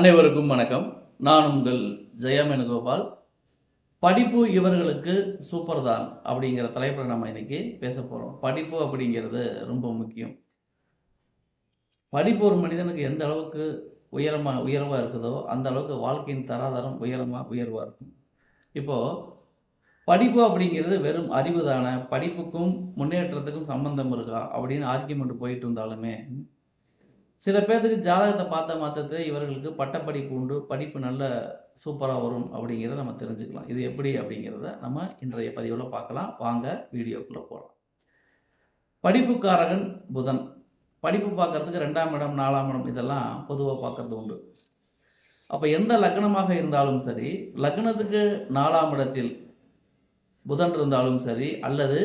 அனைவருக்கும் வணக்கம். நான் உங்கள் ஜெயமேனுகோபால். படிப்பு இவர்களுக்கு சூப்பர் தான் அப்படிங்கிற தலைப்பில் நம்ம இன்னைக்கு பேச போகிறோம் படிப்பு அப்படிங்கிறது ரொம்ப முக்கியம். படிப்பு ஒரு மனிதனுக்கு எந்த அளவுக்கு உயரமாக உயர்வாக இருக்குதோ அந்த அளவுக்கு வாழ்க்கையின் தராதரம் உயரமாக உயர்வாக இருக்கும். இப்போது படிப்பு அப்படிங்கிறது வெறும் அறிவு தானே. படிப்புக்கும் முன்னேற்றத்துக்கும் சம்பந்தம் இருக்கா அப்படின்னு ஆர்கியூமெண்ட் போயிட்டு இருந்தாலுமே சில பேர்த்துக்கு ஜாதகத்தை பார்த்த மாத்திரத்தில் இவர்களுக்கு பட்டப்படிப்பு உண்டு படிப்பு நல்ல சூப்பராக வரும் அப்படிங்கிறத நம்ம தெரிஞ்சுக்கலாம். இது எப்படி அப்படிங்கிறத நம்ம இன்றைய பதிவில் பார்க்கலாம். வாங்க வீடியோக்குள்ளே போகலாம் படிப்புக்காரகன் புதன். படிப்பு பார்க்கறதுக்கு ரெண்டாம் இடம் நாலாம் இடம் இதெல்லாம் பொதுவாக பார்க்கறது உண்டு. அப்போ எந்த லக்னமாக இருந்தாலும் சரி லக்னத்துக்கு நாலாம் இடத்தில் புதன் இருந்தாலும் சரி அல்லது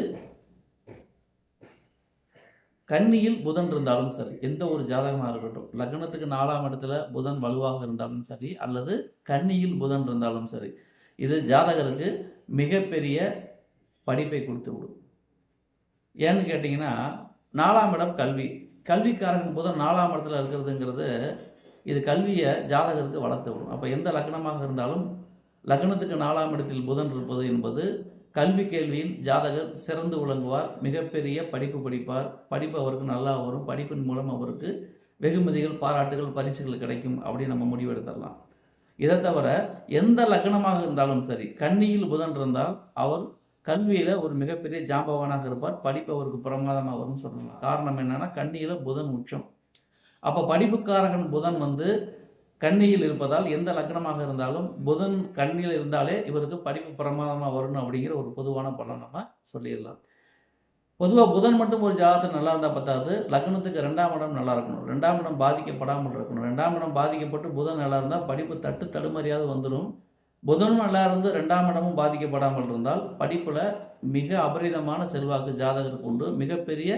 கன்னியில் புதன் இருந்தாலும் சரி எந்த ஒரு ஜாதகமாக இருக்கட்டும் லக்னத்துக்கு நாலாம் இடத்துல புதன் வலுவாக இருந்தாலும் சரி அல்லது கன்னியில் புதன் இருந்தாலும் சரி இது ஜாதகருக்கு மிகப்பெரிய படிப்பை கொடுத்து விடும். ஏன்னு கேட்டிங்கன்னா நாலாம் இடம் கல்வி. கல்விக்காரன் புதன் நாலாம் இடத்துல இருக்கிறதுங்கிறது இது கல்வியை ஜாதகருக்கு வளர்த்து விடும். அப்போ எந்த லக்னமாக இருந்தாலும் லக்னத்துக்கு நாலாம் இடத்தில் புதன் இருப்பது என்பது கல்வி கேள்வியில் ஜாதகர் சிறந்து விளங்குவார் மிகப்பெரிய படிப்பு படிப்பார். படிப்பு அவருக்கு நல்லா வரும். படிப்பின் மூலம் அவருக்கு வெகுமதிகள் பாராட்டுகள் பரிசுகள் கிடைக்கும். அப்படின்னு நம்ம முடிவெடுத்துடலாம். இதை தவிர எந்த லக்னமாக இருந்தாலும் சரி கன்னியில் புதன் இருந்தால் அவர் கல்வியில் ஒரு மிகப்பெரிய ஜாம்பவானாக இருப்பார். படிப்பு அவருக்கு பிரமாதமாக வரும்னு சொல்லலாம். காரணம் என்னென்னா கன்னியில் புதன் உச்சம். அப்போ படிப்புக்காரகன் புதன் வந்து கன்னியில் இருப்பதால் எந்த லக்னமாக இருந்தாலும் புதன் கண்ணியில் இருந்தாலே இவருக்கு படிப்பு பிரமாதமாக வரணும் அப்படிங்கிற ஒரு பொதுவான பலன் நம்ம சொல்லிடலாம். பொதுவாக புதன் மட்டும் ஒரு ஜாதகத்தில் நல்லா இருந்தால் பத்தாது. லக்னத்துக்கு ரெண்டாம் இடம் நல்லா இருக்கணும். ரெண்டாம் இடம் பாதிக்கப்படாமல் இருக்கணும். ரெண்டாம் இடம் பாதிக்கப்பட்டு புதன் நல்லா இருந்தால் படிப்பு தட்டு தடுமாறியாவது வந்துடும் புதனும் நல்லா இருந்து ரெண்டாம் இடமும் பாதிக்கப்படாமல் இருந்தால் படிப்பில் மிக அபரிதமான செல்வாக்கு ஜாதகருக்கு உண்டு. மிகப்பெரிய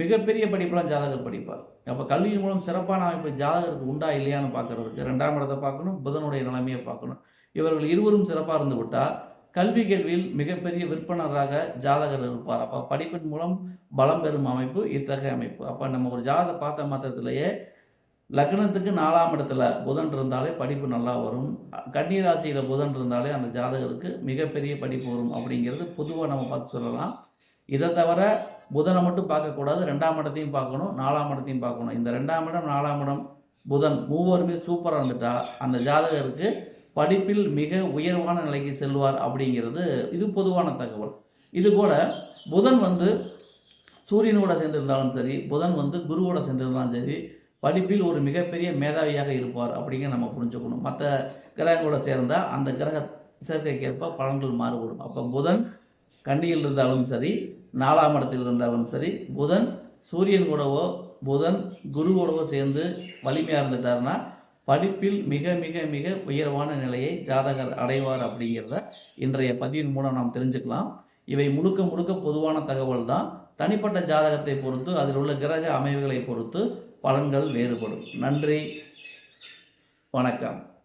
மிகப்பெரிய படிப்பெல்லாம் ஜாதகர் படிப்பார். அப்போ கல்வியின் மூலம் சிறப்பான அமைப்பு ஜாதகருக்கு உண்டா இல்லையான்னு பார்க்குறதுக்கு ரெண்டாம் இடத்தை பார்க்கணும் புதனுடைய நிலைமையை பார்க்கணும். இவர்கள் இருவரும் சிறப்பாக இருந்து விட்டால் கல்வி கேள்வியில் மிகப்பெரிய விற்பனராக ஜாதகர் இருப்பார். அப்போ படிப்பின் மூலம் பலம் பெறும் அமைப்பு இத்தகைய அமைப்பு. அப்போ நம்ம ஒரு ஜாதகத்தை பார்த்த மாத்திரத்திலேயே லக்னத்துக்கு நாலாம் இடத்துல புதன் இருந்தாலே படிப்பு நல்லா வரும். கன்னிராசியில் புதன் இருந்தாலே அந்த ஜாதகருக்கு மிகப்பெரிய படிப்பு வரும் அப்படிங்கிறது பொதுவாக நம்ம பார்த்து சொல்லலாம். இதை தவிர புதனை மட்டும் பார்க்கக்கூடாது ரெண்டாம் இடத்தையும் பார்க்கணும் நாலாம் இடத்தையும் பார்க்கணும். இந்த ரெண்டாம் இடம் நாலாம் இடம் புதன் மூவருமே சூப்பராக இருந்துட்டா அந்த ஜாதகருக்கு படிப்பில் மிக உயர்வான நிலைக்கு செல்வார் அப்படிங்கிறது இது பொதுவான தகவல். இது கூட புதன் வந்து சூரியனோட சேர்ந்திருந்தாலும் சரி புதன் வந்து குருவோட சேர்ந்திருந்தாலும் சரி படிப்பில் ஒரு மிகப்பெரிய மேதாவியாக இருப்பார் அப்படிங்கிற நம்ம புரிஞ்சுக்கணும். மற்ற கிரகங்களோட சேர்ந்தால் அந்த கிரக சேர்க்கைக்கேற்ப பலன்கள் மாறுபடும். அப்போ புதன் கண்ணியில் இருந்தாலும் சரி நாலாம் இடத்தில் இருந்தாலும் சரி புதன் சூரியன் கூடவோ புதன் குரு கூடவோ சேர்ந்து வலிமையாக இருந்துட்டாருன்னா படிப்பில் மிக மிக மிக உயர்வான நிலையை ஜாதகர் அடைவார் அப்படிங்கிறத இன்றைய பதிவின் மூலம் நாம் தெரிஞ்சுக்கலாம். இவை முழுக்க முழுக்க பொதுவான தகவல் தான். தனிப்பட்ட ஜாதகத்தை பொறுத்து அதில் உள்ள கிரக அமைவுகளை பொறுத்து பலன்கள் வேறுபடும். நன்றி. வணக்கம்.